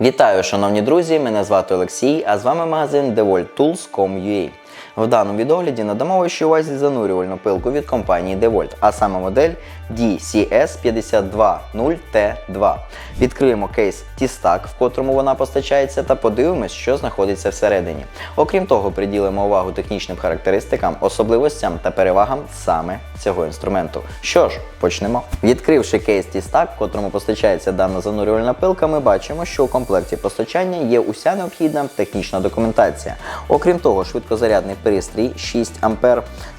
Вітаю, шановні друзі! Мене звати Олексій, а з вами магазин DeWalt В даному відогляді надамо вашій увазі занурювальну пилку від компанії DeWalt, а саме модель DCS520T2. Відкриємо кейс T-Stack, в котрому вона постачається, та подивимось, що знаходиться всередині. Окрім того, приділимо увагу технічним характеристикам, особливостям та перевагам саме цього інструменту. Що ж, почнемо. Відкривши кейс T-Stack, в котрому постачається дана занурювальна пилка, ми бачимо, що у комплекті постачання є уся необхідна технічна документація. Окрім того, швидкозарядний пристрій 6 А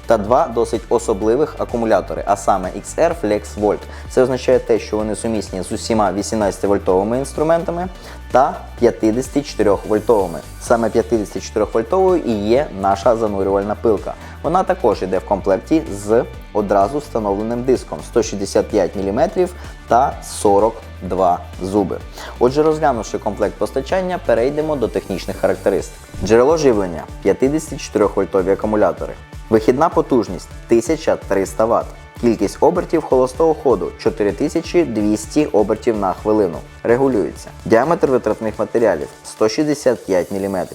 та два досить особливих акумулятори, а саме XR Flex Volt. Це означає те, що вони сумісні з усіма 18-вольтовими інструментами та 54-вольтовими. Саме 54-вольтовою і є наша занурювальна пилка. Вона також йде в комплекті з одразу встановленим диском 165 мм та 42 зуби. Отже, розглянувши комплект постачання, перейдемо до технічних характеристик. Джерело живлення 54-вольтові акумулятори. Вихідна потужність 1300 Вт. Кількість обертів холостого ходу 4200 обертів на хвилину. Регулюється. Діаметр витратних матеріалів 165 мм.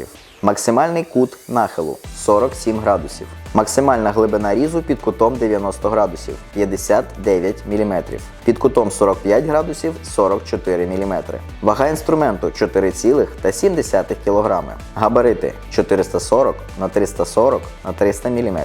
Максимальний кут нахилу 47 градусів. Максимальна глибина різу під кутом 90 градусів 59 мм. Під кутом 45 градусів 44 мм. Вага інструменту 4,7 кг. Габарити 440 на 340 на 300 мм.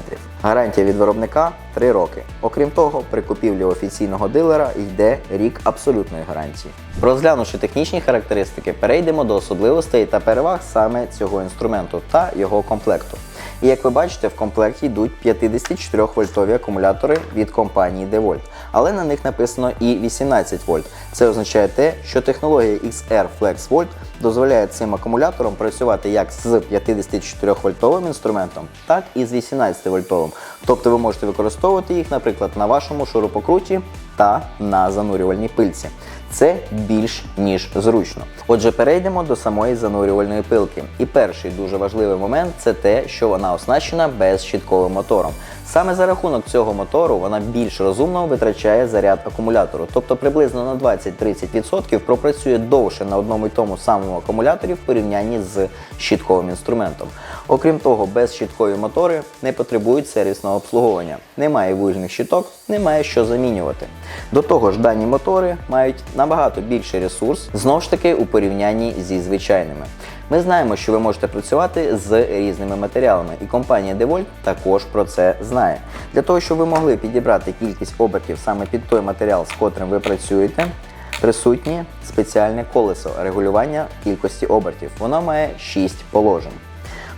Гарантія від виробника 3 роки. Окрім того, при купівлі офіційного дилера йде рік абсолютної гарантії. Розглянувши технічні характеристики, перейдемо до особливостей та переваг саме цього інструменту та його комплекту. І як ви бачите, в комплекті йдуть 54-вольтові акумулятори від компанії DeWalt, але на них написано і 18 вольт. Це означає те, що технологія XR Flex Volt дозволяє цим акумуляторам працювати як з 54-вольтовим інструментом, так і з 18-вольтовим. Тобто ви можете використовувати їх, наприклад, на вашому шурупокруті та на занурювальній пильці. Це більш ніж зручно. Отже, перейдемо до самої занурювальної пилки. І перший дуже важливий момент це те, що вона оснащена безщітковим мотором. Саме за рахунок цього мотору вона більш розумно витрачає заряд акумулятору, тобто приблизно на 20-30% пропрацює довше на одному й тому самому акумуляторі в порівнянні з щітковим інструментом. Окрім того, безщіткові мотори не потребують сервісного обслуговування. Немає вужних щиток, немає що замінювати. До того ж, дані мотори мають набагато більший ресурс, знову ж таки у порівнянні зі звичайними. Ми знаємо, що ви можете працювати з різними матеріалами, і компанія DeWalt також про це знає. Для того, щоб ви могли підібрати кількість обертів саме під той матеріал, з котрим ви працюєте, присутнє спеціальне колесо регулювання кількості обертів. Воно має 6 положень.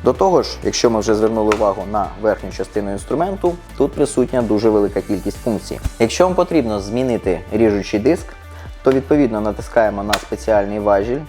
До того ж, якщо ми вже звернули увагу на верхню частину інструменту, тут присутня дуже велика кількість функцій. Якщо вам потрібно змінити ріжучий диск, то відповідно натискаємо на спеціальний важіль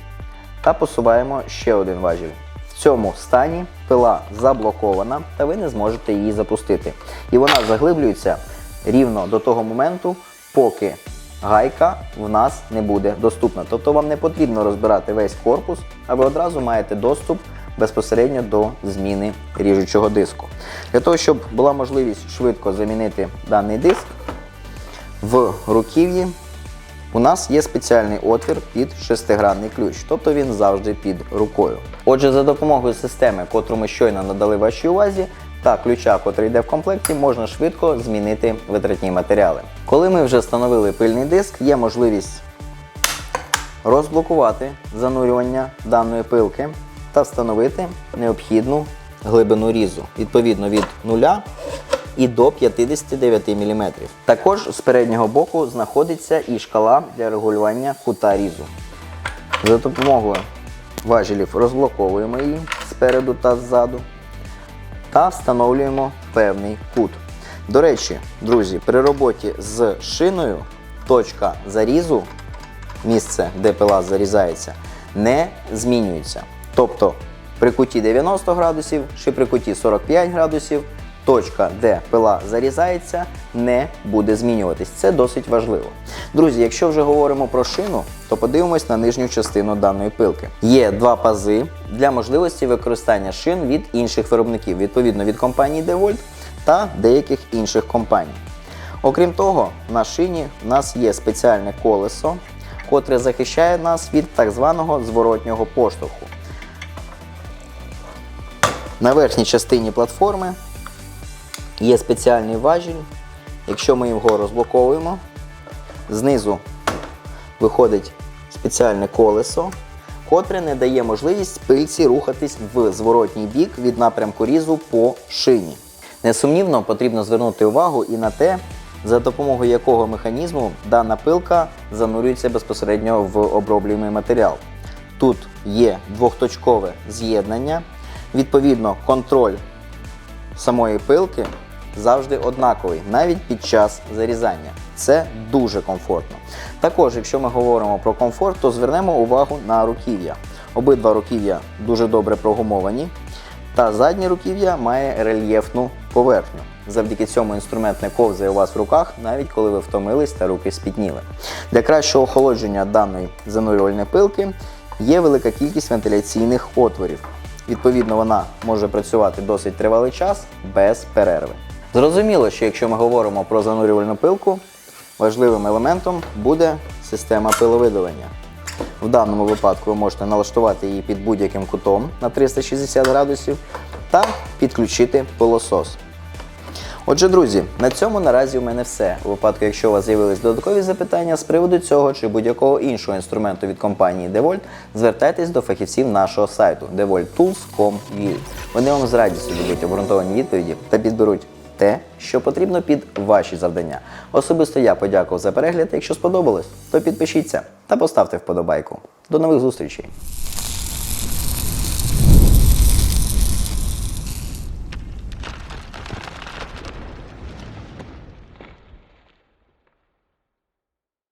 та посуваємо ще один важіль. В цьому стані пила заблокована та ви не зможете її запустити. І вона заглиблюється рівно до того моменту, поки гайка в нас не буде доступна. Тобто вам не потрібно розбирати весь корпус, а ви одразу маєте доступ безпосередньо до зміни ріжучого диску. Для того, щоб була можливість швидко замінити даний диск, в руків'ї у нас є спеціальний отвір під шестигранний ключ, тобто він завжди під рукою. Отже, за допомогою системи, котру ми щойно надали вашій увазі, та ключа, котрий йде в комплекті, можна швидко змінити витратні матеріали. Коли ми вже встановили пильний диск, є можливість розблокувати занурювання даної пилки та встановити необхідну глибину різу, відповідно від 0 і до 59 мм. Також з переднього боку знаходиться і шкала для регулювання кута різу. За допомогою важелів розблоковуємо її спереду та ззаду та встановлюємо певний кут. До речі, друзі, при роботі з шиною точка зарізу, місце, де пила зарізається, не змінюється. Тобто при куті 90 градусів чи при куті 45 градусів точка, де пила зарізається, не буде змінюватись. Це досить важливо. Друзі, якщо вже говоримо про шину, то подивимось на нижню частину даної пилки. Є два пази для можливості використання шин від інших виробників, відповідно від компанії DeWalt та деяких інших компаній. Окрім того, на шині в нас є спеціальне колесо, котре захищає нас від так званого зворотнього поштовху. На верхній частині платформи є спеціальний важіль. Якщо ми його розблоковуємо, знизу виходить спеціальне колесо, котре не дає можливість пильці рухатись в зворотній бік від напрямку різу по шині. Несумнівно, потрібно звернути увагу і на те, за допомогою якого механізму дана пилка занурюється безпосередньо в оброблюємий матеріал. Тут є двохточкове з'єднання, відповідно, контроль самої пилки завжди однаковий, навіть під час зарізання. Це дуже комфортно. Також, якщо ми говоримо про комфорт, то звернемо увагу на руків'я. Обидва руків'я дуже добре прогумовані, та заднє руків'я має рельєфну поверхню. Завдяки цьому інструмент не ковзає у вас в руках, навіть коли ви втомились та руки спітніли. Для кращого охолодження даної занурювальної пилки є велика кількість вентиляційних отворів. Відповідно, вона може працювати досить тривалий час без перерви. Зрозуміло, що якщо ми говоримо про занурювальну пилку, важливим елементом буде система пиловидалення. В даному випадку ви можете налаштувати її під будь-яким кутом на 360 градусів та підключити пилосос. Отже, друзі, на цьому наразі у мене все. У випадку, якщо у вас з'явились додаткові запитання з приводу цього чи будь-якого іншого інструменту від компанії DeWalt, звертайтесь до фахівців нашого сайту devolttools.com.ua. Вони вам з радістю дадуть обґрунтовані відповіді та підберуть те, що потрібно під ваші завдання. Особисто я подякував за перегляд. Якщо сподобалось, то підпишіться та поставте вподобайку. До нових зустрічей!